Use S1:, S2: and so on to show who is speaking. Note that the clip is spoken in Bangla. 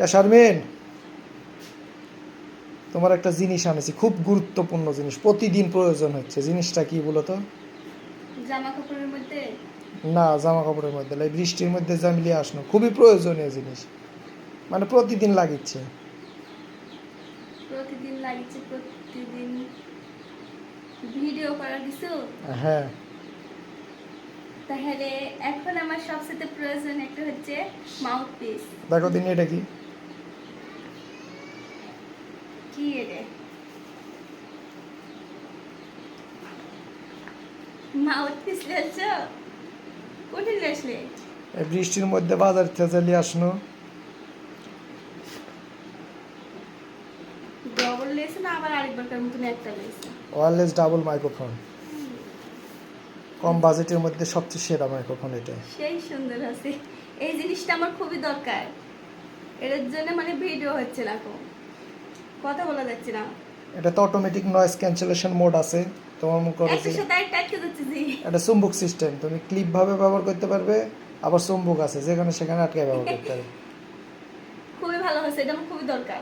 S1: কে শারমিন? তোমার একটা জিনিস আনেছি খুব গুরুত্বপূর্ণ জিনিস প্রতিদিন প্রয়োজন হচ্ছে। জিনিসটা কি বলো তো?
S2: জামা কাপড়ের মধ্যে?
S1: না জামা কাপড়ের মধ্যে লাই বৃষ্টির মধ্যে জামিলিয়ে আসনো খুবই প্রয়োজনীয় জিনিস। মানে প্রতিদিন লাগিচ্ছে।
S2: প্রতিদিন লাগিছে প্রতিদিন ভিডিও করা দিছো?
S1: হ্যাঁ।
S2: তাহলে এখন আমার সবচেয়ে প্রয়োজন একটা হচ্ছে
S1: দেখো দিন এটা কি?
S2: কি এটা কোথায়
S1: বৃষ্টির মধ্যে বাজার থেকে চালিয়ে আসনো।
S2: ডবল লেছে না আবার আরেকবার মতন একটা
S1: ওয়ারলেস ডাবল মাইক্রোফোন কম বাজেটের মধ্যে সবচেয়ে সেরা মাইক্রোফোন এটা
S2: সেই সুন্দর আছে। এই জিনিসটা আমার খুবই দরকার। জন্য মানে ভিডিও হচ্ছে না কথা বলা যাচ্ছে না।
S1: এটা তো অটোমেটিক নয়েজ ক্যান্সেলেশন মোড আছে। তোমার মুখ করে এটা চুম্বক সিস্টেম তুমি ক্লিপ ভাবে ব্যবহার করতে পারবে আবার চুম্বক আছে যেখানে সেখানে আটকে ব্যবহার করতে পারবে
S2: খুবই ভালো হয়েছে এটা আমার খুবই দরকার।